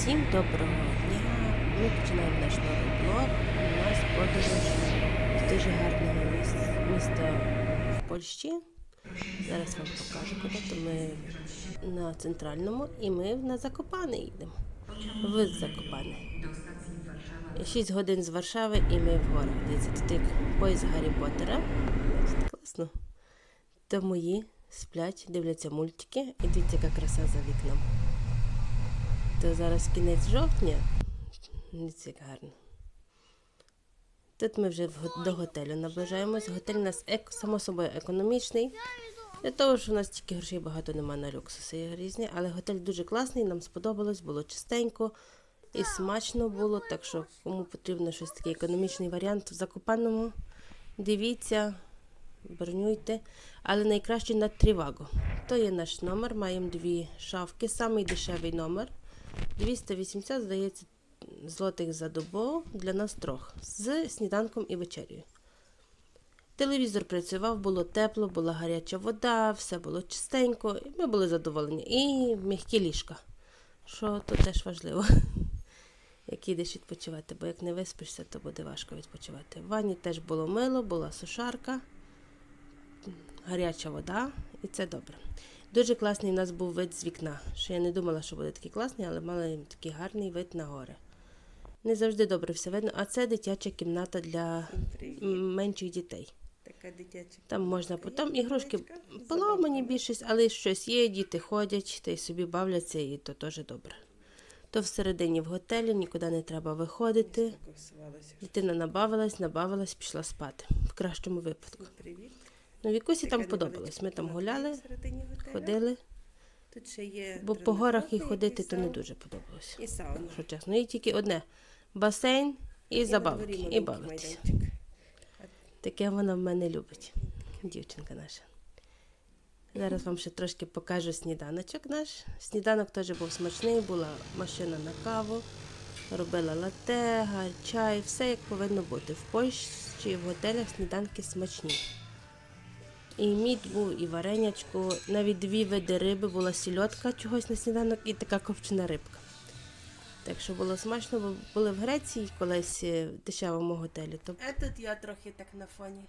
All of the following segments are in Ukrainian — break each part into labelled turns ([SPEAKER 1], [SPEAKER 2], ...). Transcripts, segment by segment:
[SPEAKER 1] Всім доброго дня! Ми починаємо наш новий блог. У нас подорож з дуже гарного міс- міста в Польщі. Зараз вам покажу, куди то ми на центральному і ми на Закопане їдемо. В Закопане. 6 годин з Варшави і ми в горах. Дивіться, тут поїзд Гаррі Поттера. Класно. То мої сплять, дивляться мультики і дивіться, яка краса за вікном. То зараз кінець жовтня. Дивіться, як гарно. Тут ми вже до готелю наближаємось. Готель у нас само собою економічний. Для того, що у нас тільки грошей багато немає на люксуси різні, але готель дуже класний, нам сподобалось, було чистенько і смачно було. Так що, кому потрібно щось такий економічний варіант в Закопаному, дивіться, бронюйте. Але найкраще на Тріваго. То є наш номер, маємо дві шафки, самий номер. 280, здається, злотих за добу для нас трьох з сніданком і вечерю. Телевізор працював, було тепло, була гаряча вода, все було чистенько, і ми були задоволені. І м'які ліжка, що то теж важливо. Як їдеш відпочивати, бо як не виспишся, то буде важко відпочивати. В ванні теж було мило, була сушарка, гаряча вода, і це добре. Дуже класний у нас був вид з вікна. Що я не думала, що буде такий класний, але мали такий гарний вид на гори. Не завжди добре все видно, а це дитяча кімната для менших дітей.
[SPEAKER 2] Така дитяча.
[SPEAKER 1] Там можна потім ігрушки поламані більшість, але щось є, діти ходять та й собі бавляться, і то теж добре. То всередині в готелі нікуди не треба виходити. Дитина набавилась, набавилась, пішла спати. В кращому випадку.
[SPEAKER 2] Привіт.
[SPEAKER 1] Ну, Вікусі там подобалось. Ми там гуляли, ходили,
[SPEAKER 2] Тут ще є
[SPEAKER 1] бо по горах і ходити то не дуже подобалося.
[SPEAKER 2] І сауна.
[SPEAKER 1] Чесно. І тільки одне басейн і забавки, і бавитися. Таке вона в мене любить, дівчинка наша. Зараз вам ще трошки покажу сніданочок наш. Сніданок теж був смачний, була машина на каву, робила лате, чай, все як повинно бути. В Польщі в готелях сніданки смачні. І мід був, і варенячко, навіть дві види риби, була сільотка чогось на сніданок і така копчена рибка. Так що було смачно, бо були в Греції колись е, в дешевому готелі. То... А тут я трохи так на фоні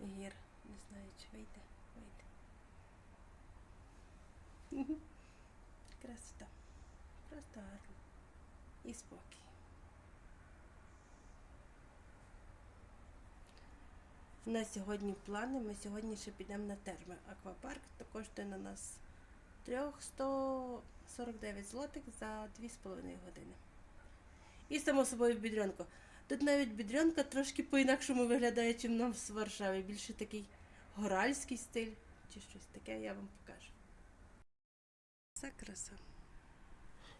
[SPEAKER 1] гір. Не знаю, чи вийде. Вийде. Красота. Просто гарно. І спокій. У нас сьогодні плани. Ми сьогодні ще підемо на терми. Аквапарк то коштує на нас 349 злотих за 2,5 години. І само собою бідрянка. Тут навіть бідрянка трошки по-інакшому виглядає, ніж нам в Варшаві. Більше такий горальський стиль чи щось таке, я вам покажу.
[SPEAKER 2] Це краса.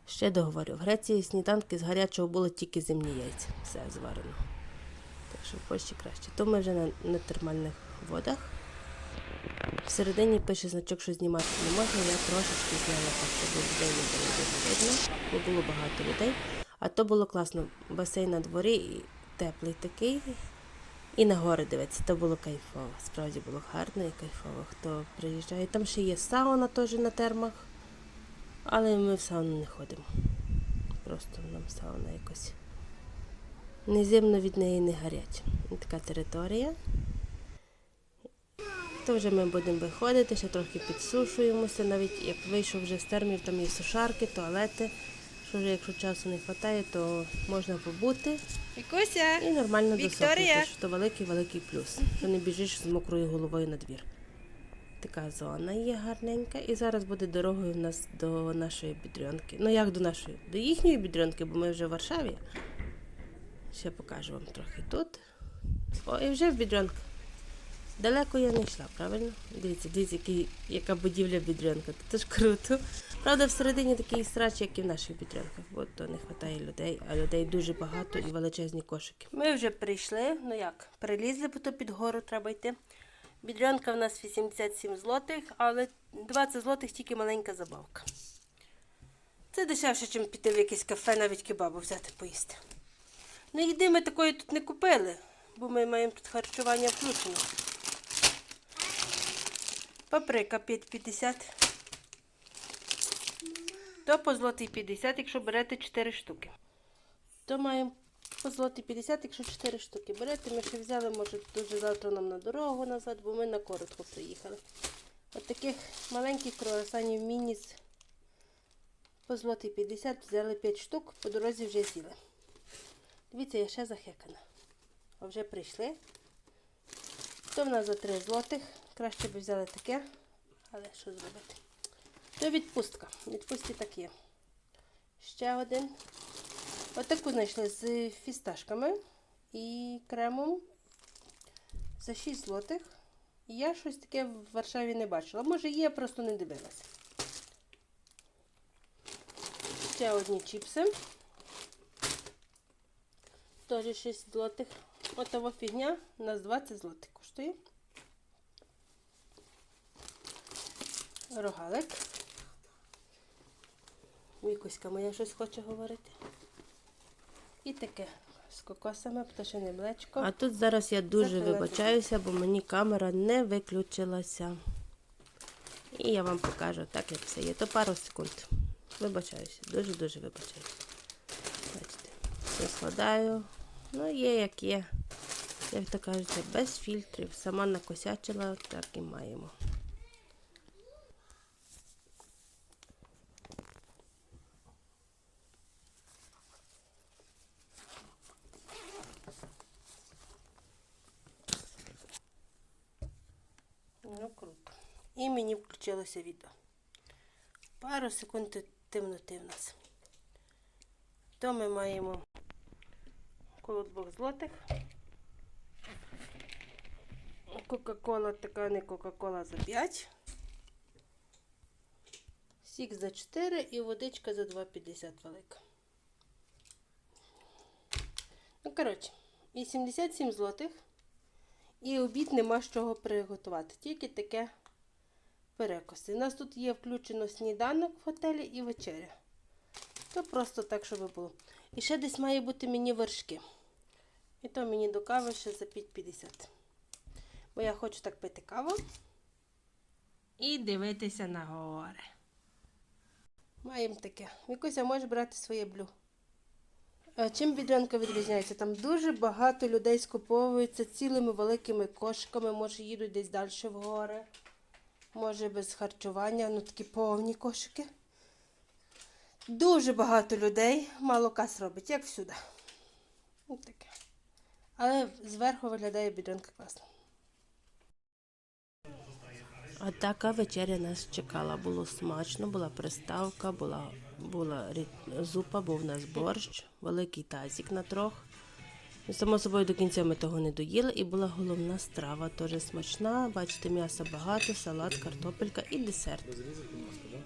[SPEAKER 1] Ще договорю. В Греції сніданки з гарячого було тільки земні яйця. Все зварено. Що в Польщі краще. То ми вже на, на термальних водах. Всередині пише значок, що знімати не можна. Я трошечки зняла так, щоб людей не було дуже видно, бо було багато людей. А то було класно. Басейн на дворі і теплий такий. І на гори дивитися, то було кайфово. Справді було гарно і кайфово. Хто приїжджає. Там ще є сауна теж на термах. Але ми в сауну не ходимо. Просто нам сауна якось не зимно від неї не гаряча. Така територія. То вже ми будемо виходити, ще трохи підсушуємося. Навіть як вийшов вже з термів, там є сушарки, туалети. Що вже якщо часу не вистачає, то можна побути
[SPEAKER 2] Вікуся!
[SPEAKER 1] і нормально досохнути. Що то великий великий плюс. Що не біжиш з мокрою головою на двір. Така зона є гарненька. І зараз буде дорогою в нас до нашої бідрянки. Ну як до нашої? До їхньої бідрянки, бо ми вже в Варшаві. Ще покажу вам трохи тут. О, і вже в бідрянка. Далеко я не йшла, правильно? Дивіться, дивіться, який, яка будівля бідрянка. Це ж круто. Правда, всередині такий срач, як і в наших бідрянках, бо то не вистачає людей, а людей дуже багато і величезні кошики. Ми вже прийшли, ну як, перелізли, бо то під гору треба йти. Бідрянка в нас 87 злотих, але 20 злотих тільки маленька забавка. Це дешевше, ніж піти в якесь кафе, навіть кебабу взяти поїсти. Ну, їди ми такої тут не купили, бо ми маємо тут харчування включено. Паприка 5,50.
[SPEAKER 2] То по злотий 50, якщо берете 4 штуки.
[SPEAKER 1] То маємо по злоті 50, якщо 4 штуки берете. Ми ще взяли, може, дуже завтра нам на дорогу назад, бо ми на коротко приїхали. От таких маленьких круасанів мініс по злотий 50 взяли 5 штук, по дорозі вже з'їли. Дивіться, я ще захекана. А вже прийшли. То в нас за 3 злотих. Краще б взяли таке, але що зробити? То відпустка. Відпустці так є. Ще один. Отаку знайшли з фісташками і кремом за 6 злотих. Я щось таке в Варшаві не бачила. Може є, просто не дивилася. Ще одні чіпси. Теж 6 злотих. Отова фігня у нас 20 злотих коштує. Рогалик. Вікуська моя щось хоче говорити. І таке з кокосами, пташине млечко. А тут зараз я дуже
[SPEAKER 2] Закрила
[SPEAKER 1] вибачаюся, бо мені камера не виключилася. І я вам покажу так, як все є. То пару секунд. Вибачаюся, дуже-дуже вибачаюся. Бачите, все складаю. Ну, є як є. Як то кажеться, без фільтрів. Сама накосячила, так і маємо. Ну, круто. І мені включилося відео. Пару секунд темноти в нас. То ми маємо коло двох злотих. Кока-кола така не Кока-кола за 5. Сік за 4 і водичка за 2,50 велика. Ну, коротше, 87 злотих. І обід нема з чого приготувати. Тільки таке перекуси. У нас тут є включено сніданок в готелі і вечеря. То просто так, щоб було. І ще десь має бути мені вершки. І то мені до кави ще за 5,50. Бо я хочу так пити каву. І дивитися на гори. Маємо таке. Вікуся, можеш брати своє блю. А Чим бідрянка відрізняється? Там дуже багато людей скуповуються цілими великими кошиками, може їдуть десь далі в гори, може без харчування, ну такі повні кошики. Дуже багато людей мало кас робить, як всюди. Ось таке. Але зверху виглядає бідрянка класно. А така вечеря нас чекала. Було смачно, була приставка, була, була зупа, був у нас борщ, великий тазик на трьох. І, само собою до кінця ми того не доїли, і була головна страва, теж смачна. Бачите, м'яса багато, салат, картопелька і десерт.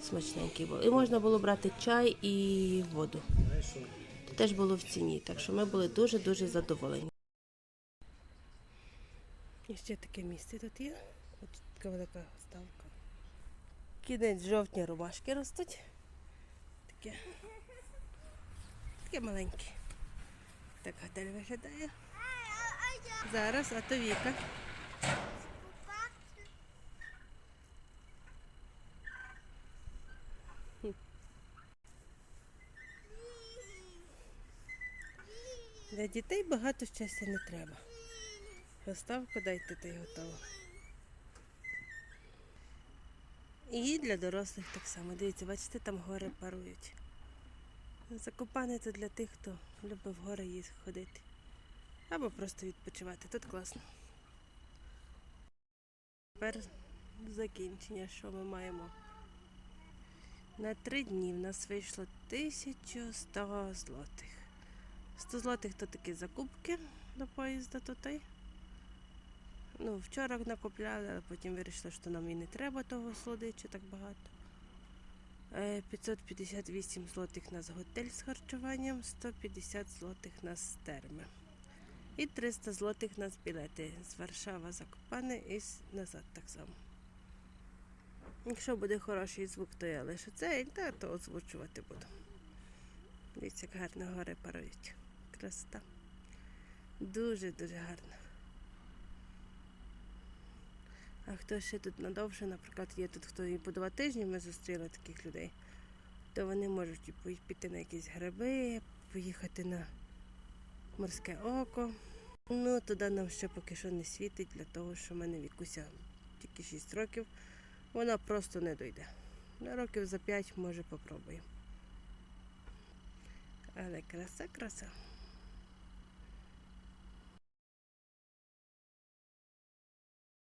[SPEAKER 1] Смачненький був. І можна було брати чай і воду. Теж було в ціні, так що ми були дуже-дуже задоволені. І ще таке місце тут є. Ось така велика ставка. Кінець жовтня ромашки ростуть. Таке. Таке маленьке. Так готель виглядає. Зараз, а то Віка. Для дітей багато щастя не треба. Доставку дайте та й готово. І для дорослих так само. Дивіться, бачите, там гори парують. Закопане це для тих, хто любить в гори їх ходити. Або просто відпочивати. Тут класно. Тепер закінчення, що ми маємо. На три дні в нас вийшло 1100 злотих. 100 злотих то такі закупки до поїзда тут. Ну, вчора накупляли, але потім вирішили, що нам і не треба того солодича так багато. Е, 558 злотих нас готель з харчуванням, 150 злотих нас терми. І 300 злотих нас білети з Варшава Закопане і назад так само. Якщо буде хороший звук, то я лише це, та, то озвучувати буду. Дивіться, як гарно гори парують. Красота. Дуже-дуже гарно. А хто ще тут надовше, наприклад, є тут хто і по два тижні ми зустріли таких людей. то вони можуть і піти на якісь гриби, поїхати на морське око. Ну, туди нам ще поки що не світить, для того, що в мене вікуся тільки 6 років. Вона просто не дойде. На років за 5, може, попробуємо. Але краса, краса.